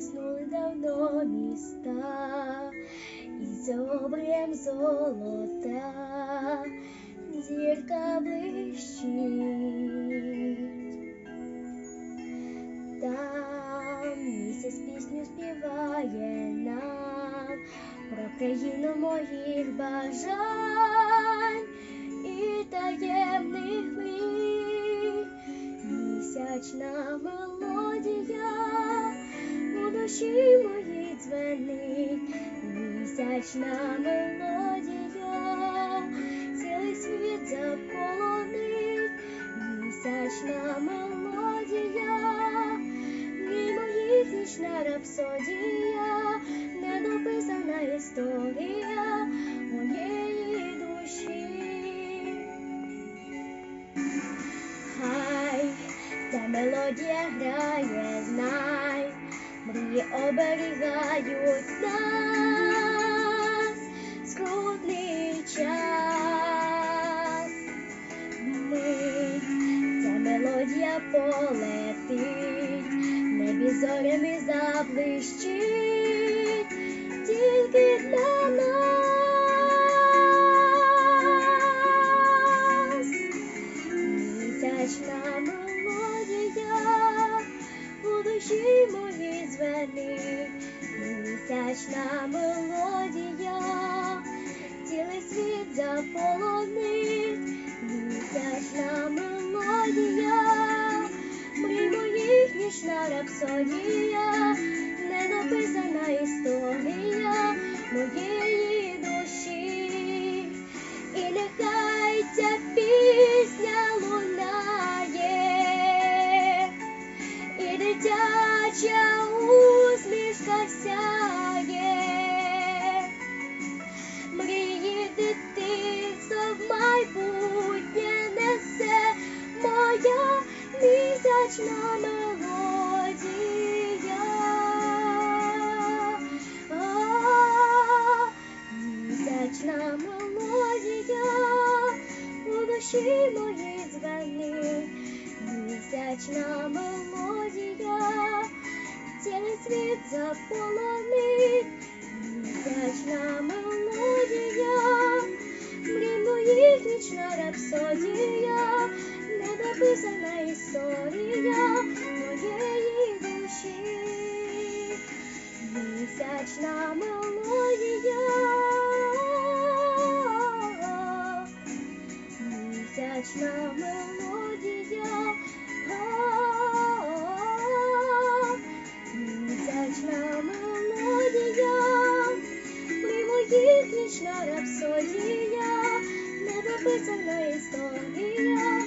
заснули давно міста, і обрієм золота зірка блищить. Там місяць пісню співає нам про країну моїх бажань і таємних мрій. Місячна мелодія цілий світ заполонить, місячна мелодія, мій моїх нічна рапсодія, недописана історія моєї душі. Хай ця мелодія грає, знай, мрії оберігають нас, мелодія полетить, небі зорями заблищить, тільки для нас. Місячна мелодія у душі моїй дзвенить, місячна мелодія, цілий світ заполонить, нічна рапсодія, недописана історія моєї душі. І нехай ця пісня лунає, і дитяча усмішка сяє, мрії дитинства в майбутнє несе моя місячна мелодія. Місячна мелодія, цілий світ заполонить, місячна мелодія, мрій моїх нічна рапсодія, недописана історія моєї душі. Місячна мелодія. Лірична рапсодія, недописана історія.